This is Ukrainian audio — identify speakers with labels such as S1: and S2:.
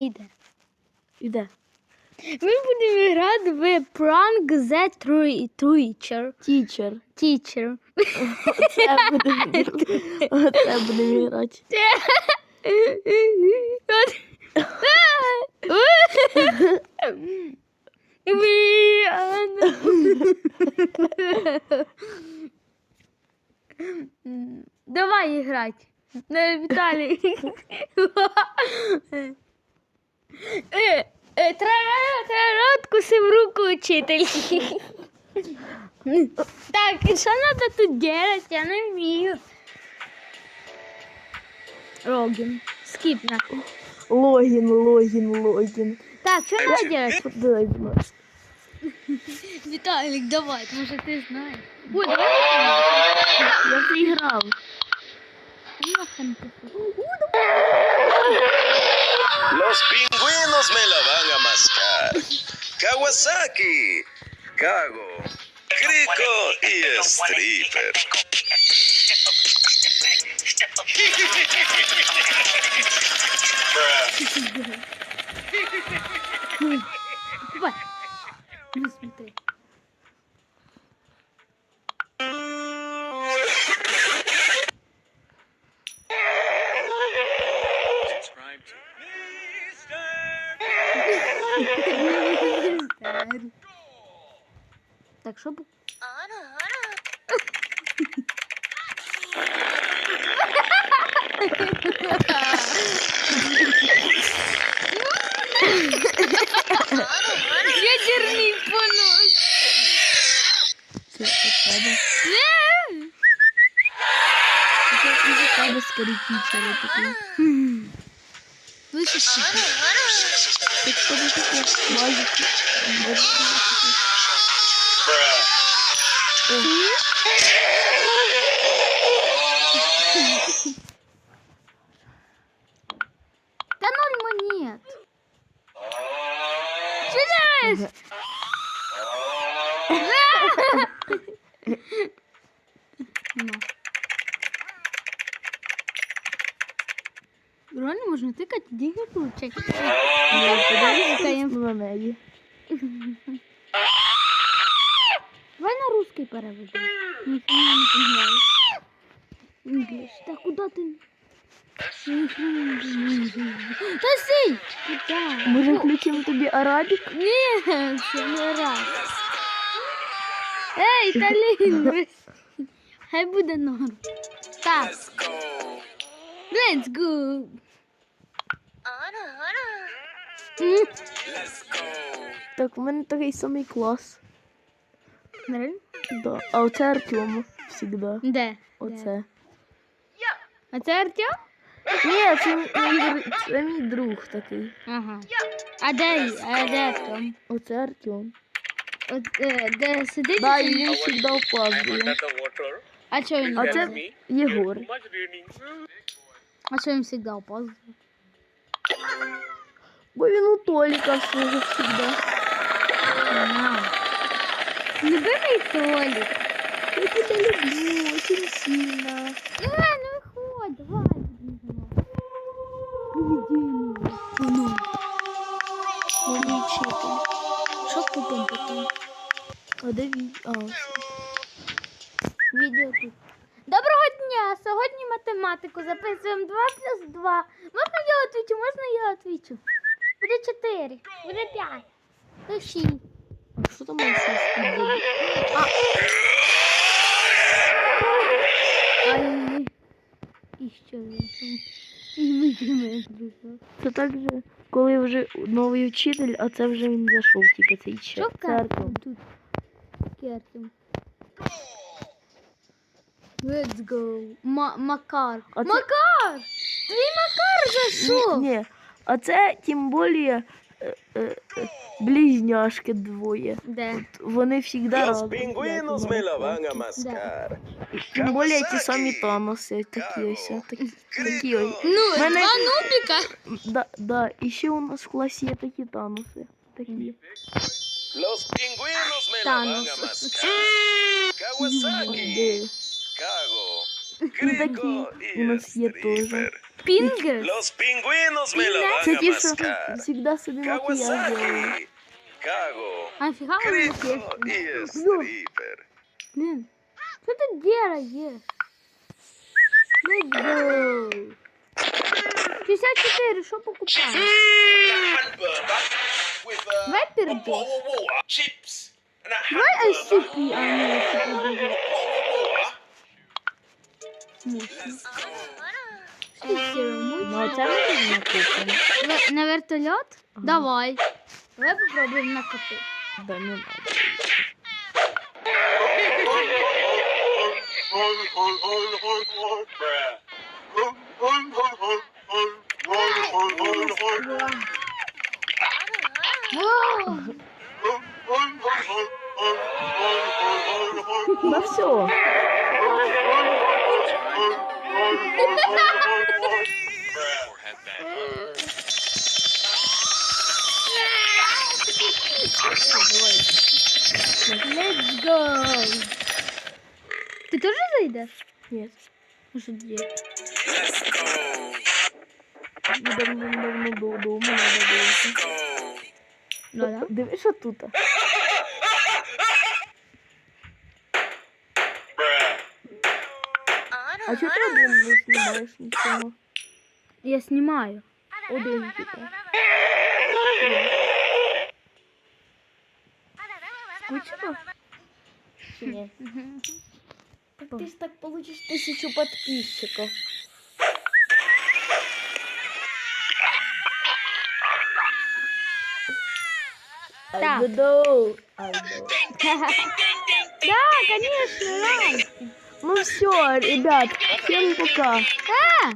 S1: Іде.
S2: Іде.
S1: Ми будемо грати в Prank the Trui- Teacher. Teacher.
S2: Оце будемо Оце будемо грати.
S1: Давай играть. На откусив руку учитель. Так, и что надо тут делать? Я не вмію. Логин. Скип нахуй.
S2: Логін, логін, логін.
S1: Так, что надо делать?
S2: Ласка.
S1: Виталик, давай, может ты знаешь. Ой, давай.
S2: Я заіграв.
S3: Los pingüinos me la van a mascar. Kawasaki, Cago, Crico y Stripper.
S1: смотри. Так, щоб... Ядерний понос.
S2: Це у тебе.
S1: Е!
S2: Це і у тебе скорі тічери такі.
S1: Ekstra bir şey yok. Vay. Bruh. Можна тикати, деньги получать.
S2: Ну, на.
S1: Давай на русский переведи. Ніхрена не понимаю. English. Та куда понимаю. Та сей! Куда?
S2: Може включимо тобі арабік?
S1: Ні, це не раз. Ей, Талін! Хай буде норм. Так, let's go.
S2: Так, у мене такий самий клас.
S1: Реально?
S2: Да. А оце Артему всегда.
S1: Де?
S2: Оце.
S1: А це Артем?
S2: Ні, це мій, це мій друг такий.
S1: Ага. А де, а де Артем?
S2: Оце Артем.
S1: От, е, де сидить?
S2: Да,
S1: і
S2: він завжди опаздує.
S1: А чого він?
S2: А це Єгор.
S1: А чого він завжди опаздує?
S2: Бо він у Толіка свого завжди.
S1: Ага. Любимий Толік.
S2: Я тебе люблю очень сильно.
S1: Давай, ну виходь, давай. Привидение.
S2: Ну. Новий вчитель.
S1: Що купимо потім?
S2: А де він? А,
S1: математику записуємо 2 плюс 2. Можна я отвічу, можна я отвічу? Буде 4, буде 5, буде 6.
S2: а що там російський буде?
S1: Ай. І що він.
S2: Це так же, коли вже новий вчитель, а це вже він зайшов тільки цей ще.
S1: Що
S2: Артем.
S1: тут? Кертим. Let's go. Ма Макар.
S2: А це-
S1: Макар! Твій Макар зайшов!
S2: Ні, ні, а це тим більше е, е, е, близняшки двоє.
S1: Де?
S2: Вони завжди
S3: Los
S2: разом.
S3: pingüinos me la van a mascar.
S2: Тим більше ті самі Таноси, такі ось, такі, такі ось.
S1: Ну,
S2: Мене-
S1: два нубіка.
S2: Да, да, і ще у нас в класі є такі Таноси. Такі.
S3: Los pingüinos me la van a
S1: Thanos.
S3: mascar. Kawasaki,
S2: Де?
S3: Kago, Crico y
S2: у нас є теж.
S3: Stripper.
S1: Пінгер?
S3: Los pingüinos me la van
S2: Це
S3: a
S2: ті, що
S3: mascar.
S2: завжди собі макіяж роблять.
S3: Kawasaki, Kago,
S1: А фіга воно
S3: Crico y
S1: є?
S3: Stripper.
S1: Блін. Що ти делаєш? Let's go. 64, що покупаєш? Давай перейдеш.
S3: Chips.
S1: Давай ICP, а не Тестируем.
S2: Ну, а це ми не купимо.
S1: В- На вертольот? Давай. Давай попробуем накопить.
S2: Да не надо.
S1: Вау!
S2: Ну все.
S1: Let's go! Ти теж зайдеш?
S2: Нет.
S1: Може, де?
S2: Давно-давно додому надо було.
S1: Ну, да.
S2: Дивись, що тут. А чого ти один не знімаєш нічого?
S1: Я знімаю.
S2: Один типа. Скучно? Чи ні? Так ти ж так получиш тисячу подписчиков.
S1: Так.
S2: Айдо. Айдо.
S1: Да, конечно, Рай.
S2: Ну все, ребят, всем пока.
S1: А!